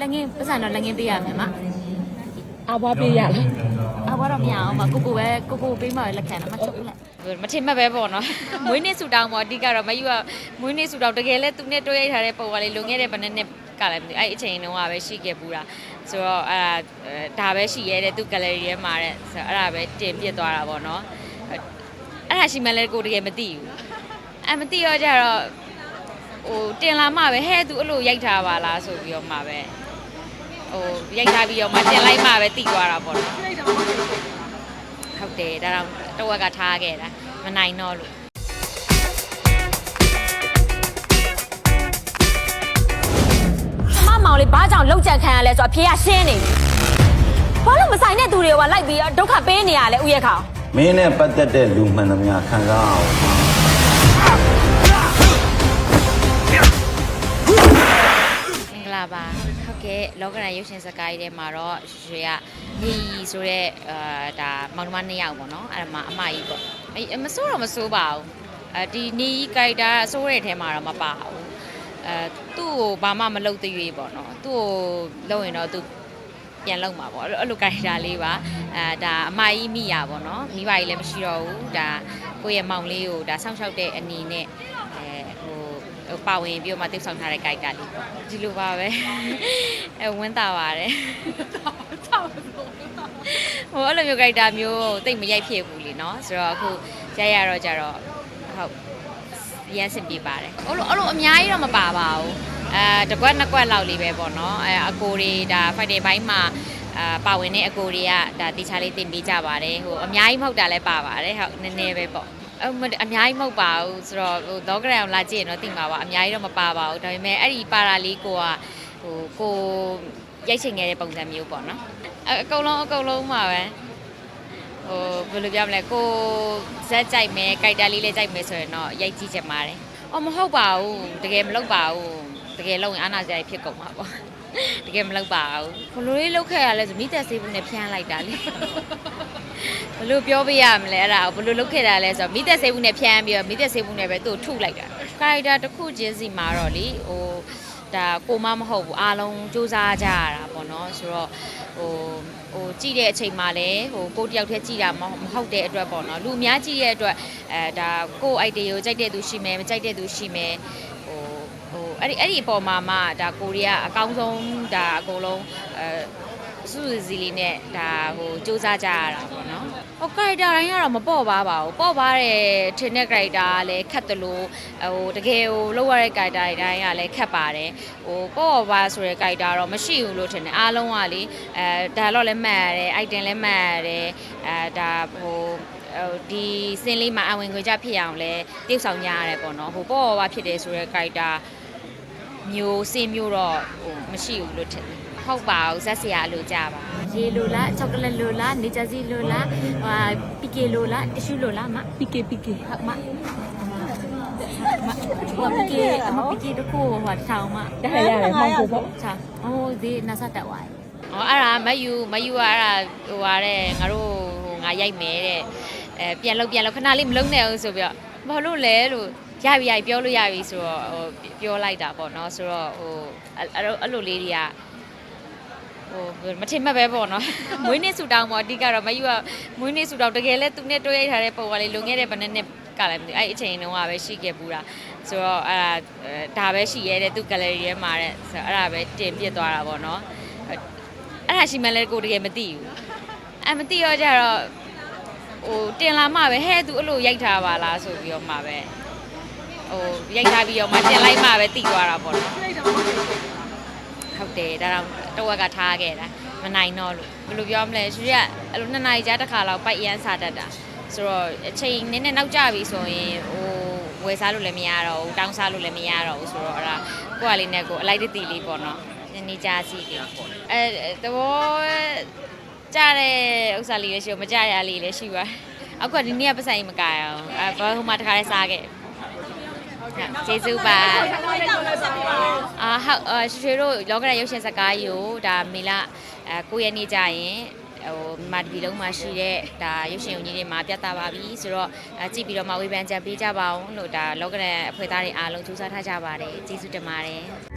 လက်ငင်းပတ်စံတော့လက်ငင်းပေးရမယ်မအဘွားပေးရလားအဘွားတော့မရအောင်မကိုကိုပဲကိုကိုပေးမှလက်ခံတော့မချုပ်လိုက်မထင်မှတ်ပဲပေါ့နော်မွေးနေ့ဆူတောင်းပေါ့အဓိကတော့မယူကမွေးနေ့ဆူတောင်းတကယ်လဲသူနဲ့တွေ့ရထားတဲ့ပုံကလေးလုံခဲ့တဲ့ဘယ်နှစ်နှစ်ကလည်းမသိအဲ့အချိန်တုန်းကပဲရှိခဲ့ပူတာဆိုတော့အဲ့ဒါဒါပဲရှိရဲတဲ့သူ gallery ထဲမှာတဲ့ဆိုတော့အဲ့ဒါပဲတင်ပြသွားတာပေါ့နော်အဲ့ဒါရှိမှလည်းကိုတကယ်မသိဘူးအဲ့မသိတော့ကြတော့ဟိုတင်လာမှပဲဟဲ့သူအဲ့လိုရိုက်ထားပါလားဆိုပြီးတော့မှပဲ ဟိုရိုက်ထားပြီးတော့မှတင်လိုက်မှပဲသိသွားတာပေါ့နော်ဟုတ်တယ်ဒါတော့တဝက်ကထားခဲ့တာမနိုင်တော့လို့ကျမမောင်လေးဘာကြောင့်လောက်ကြံခံရလဲဆိုတော့အဖေကရှင်းနေဘာလို့မဆိုင်တဲ့သူတွေကလိုက်ပြီးဒုက္ခပေးနေရလဲဥယျာခေါင်မင်းနဲ့ပတ်သက်တဲ့လူမှန်သမျှခံစားအောင်မင်္ဂလာပါ ဟုတ်ကဲ့လောကရန်ရုပ်ရှင်စကားကြီးထဲမှာတော့ရွှေကနေကြီးဆိုတဲ့အာဒါမောင်နှမနှစ်ယောက်ပေါ့နော်အဲ့ဒါမှအမကြီးပေါ့အဲ့မစိုးတော့မစိုးပါဘူးအဲဒီနေကြီးကြိုက်တာအစိုးတဲ့ထဲမှာတော့မပါဘူးအဲသူ့ကိုဘာမှမလုပ်သေးရွေးပေါ့နော်သူ့ကိုလုပ်ရင်တော့သူပြန်လုံမှာပေါ့အဲ့လိုအဲ့လိုကြိုက်တာလေးပါအဲဒါအမကြီးမိရပေါ့နော်မိဘကြီးလည်းမရှိတော့ဘူးဒါကိုယ့်ရဲ့မောင်လေးကိုဒါစောင့်ရှောက်တဲ့အနေနဲ့အဲဟိုဟို ပါဝင်ပြီးတော့မှတိတ်ဆောင်ထားတဲ့ character လေးပေါ့ဒီလိုပါပဲအဲဝင်းတာပါတယ်ဟိုအဲ့လိုမျိုး character မျိုးတိတ်မရိုက်ဖြစ်ဘူးလीเนาะဆိုတော့အခုရိုက်ရတော့ကြတော့ဟုတ်ရမ်းစင်ပြပါတယ်အဲ့လိုအဲ့လိုအများကြီးတော့မပါပါဘူးအဲတစ်ကွက်နှစ်ကွက်လောက်လေးပဲပေါ့နော်အဲအကိုတွေဒါ fighting ဘိုင်းမှာအာပါဝင်တဲ့အကိုတွေကဒါတေချာလေးတင်ပေးကြပါတယ်ဟိုအများကြီးမဟုတ်တာလည်းပါပါတယ်ဟုတ်နည်းနည်းပဲပေါ့ အမအများကြီးမဟုတ်ပါဘူးဆိုတော့ဟိုဒေါဂရန်လာကြည့်ရင်တော့သိမှာပါအများကြီးတော့မပါပါဘူးဒါပေမဲ့အဲ့ဒီပါရာလေးကိုကဟိုကိုရိုက်ချင်ခဲ့တဲ့ပုံစံမျိုးပေါ့နော်အအကုန်လုံးအကုန်လုံးမှာပဲဟိုဘယ်လိုပြောမလဲကိုဇက်ကြိုက်မယ်ကြိုက်တာလေးလေးကြိုက်မယ်ဆိုရင်တော့ရိုက်ကြည့်ချင်ပါတယ်အော်မဟုတ်ပါဘူးတကယ်မလုပ်ပါဘူး တကယ်လုပ်ရင်အာနာစရာကြီးဖြစ်ကုန်မှာပေါ့တကယ်မလုပ်ပါဘူးဘယ်လိုလေးလုပ်ခဲ့ရလဲဆိုမိသက်စေးဘူးနဲ့ဖျန်းလိုက်တာလေဘယ်လိုပြောပြရမလဲအဲ့ဒါကိုဘယ်လိုလုပ်ခဲ့တာလဲဆိုတော့မိသက်ဆေးဘူးနဲ့ဖြန်းပြီးတော့မိသက်ဆေးဘူးနဲ့ပဲသူ့ကိုထုလိုက်တာကာရီတာတစ်ခုချင်းစီမှာတော့လေဟိုဒါကိုမမဟုတ်ဘူးအားလုံးစူးစမ်းကြရတာပေါ့နော်ဆိုတော့ဟိုဟိုကြည့်တဲ့အချိန်မှာလည်းဟိုကိုတယောက်တည်းကြည့်တာမဟုတ်မဟုတ်တဲ့အတွက်ပေါ့နော်လူအများကြည့်တဲ့အတွက်အဲဒါကိုအိုက်တီကိုကြိုက်တဲ့သူရှိမယ်မကြိုက်တဲ့သူရှိမယ် ဟိုဟိုအဲ့ဒီအဲ့ဒီအပေါ်မှာမှဒါကိုရီးယားအကောင်းဆုံးဒါအကုန်လုံးအဲစုစုစည်းလေးနဲ့ဒါဟိုစူးစမ်းကြရတာပေါ့နော်ဟို character တိုင်းကတော့မပေါ့ပါပါဘူးပေါ့ပါတဲ့ထင်တဲ့ character ကလည်းခက်တယ်လို့ဟိုတကယ်ဟိုလောက်ရတဲ့ character တိုင်းကလည်းခက်ပါတယ်ဟိုပေါ့ပါဆိုတဲ့ character တော့မရှိဘူးလို့ထင်တယ်အားလုံးကလေအဲ dialogue လည်းမှတ်ရတယ် item လည်းမှတ်ရတယ်အဲဒါဟိုဟိုဒီစင်းလေးမှာအဝင်ခွင့်ကြဖြစ်အောင်လဲတိကျဆောင်ကြရတယ်ပေါ့နော်ဟိုပေါ့ပါဖြစ်တယ်ဆိုတဲ့ character မျိုးစင်းမျိုးတော့ဟိုမရှိဘူးလို့ထင်တယ်ဟုတ်ပါဘူးဇက်စရာလိုကြပါရေလိုလားချောကလက်လိုလားနေချာစီလိုလားဟာပီကေလိုလားတ िश ူလိုလားမပီကေပီကေဟုတ်မမပီကေအမပီကေတခုဟိုထောင်မရတယ်ရတယ်မောင်ကိုပေါ့ချာဟိုဒီနာဆတ်တက်ဝိုင်း။အော်အဲ့ဒါမယူမယူကအဲ့ဒါဟိုဟာတဲ့ငါတို့ဟိုငါရိုက်မယ်တဲ့အဲပြန်လို့ပြန်လို့ခဏလေးမလုံးနဲ့အောင်ဆိုပြီးတော့ဘာလို့လဲလို့ ရပြီရပြီပြောလို့ရပြီဆိုတော့ဟိုပြောလိုက်တာပေါ့နော်ဆိုတော့ဟိုအဲ့အဲ့လိုအဲ့လိုလေးတွေကဟိုမထင်မှတ်ပဲပေါ့နော်မွေးနေ့ဆူတောင်းပေါ့အဓိကတော့မယူကမွေးနေ့ဆူတောင်းတကယ်လဲသူနဲ့တွေ့ရထားတဲ့ပုံကလေးလုံခဲ့တဲ့ဘယ်နှစ်နှစ်ကလည်းမသိအဲ့အချိန်တုန်းကပဲရှိခဲ့ပူတာဆိုတော့အဲ့ဒါဒါပဲရှိရဲတဲ့သူ gallery ထဲမှာတဲ့ဆိုတော့အဲ့ဒါပဲတင်ပြသွားတာပေါ့နော်အဲ့ဒါရှိမှလည်းကိုတကယ်မသိဘူးအဲမသိတော့ကြတော့ဟိုတင်လာမှပဲဟဲ့သူအဲ့လိုရိုက်ထားပါလားဆိုပြီးတော့မှပဲ ဟိုရိုက်ထားပြီးတော့မှတင်လိုက်မှပဲသိသွားတာပေါ့နော်ဟုတ်တယ်ဒါတော့တဝက်ကထားခဲ့တာမနိုင်တော့လို့ဘယ်လိုပြောမလဲရွှေကအဲ့လိုနှစ်နာရီကြာတစ်ခါလောက်ပိုက်ရမ်းစားတတ်တာဆိုတော့အချိန်နည်းနည်းနောက်ကျပြီဆိုရင်ဟိုဝယ်စားလို့လည်းမရတော့ဘူးတောင်းစားလို့လည်းမရတော့ဘူးဆိုတော့အဲ့ဒါကိုယ့်အလေးနဲ့ကိုယ်အလိုက်တတိလေးပေါ့နော်နေကြစီလေးအဲသဘောကြတဲ့ဥစ္စာလေးလည်းရှိတယ်မကြရလေးလည်းရှိပါအခုကဒီနေ့ကပတ်ဆိုင်မကရအောင်အဲဘာဟိုမှာတခါလေးစားခဲ့ ကျေးဇူးပါအာဟုတ်အာရွှေရွှေတို့လောကရရုပ်ရှင်စကားကြီးကိုဒါမေလအဲကိုရက်နေ့ကြရင်ဟိုမာဒီလုံးမှာရှိတဲ့ဒါရုပ်ရှင်ုံကြီးတွေမှာပြသပါပြီဆိုတော့အဲကြည့်ပြီးတော့မှဝေဖန်ကြံပေးကြပါအောင်လို့ဒါလောကရအဖွဲ့သားတွေအားလုံးကြိုးစားထားကြပါတယ်ကျေးဇူးတင်ပါတယ်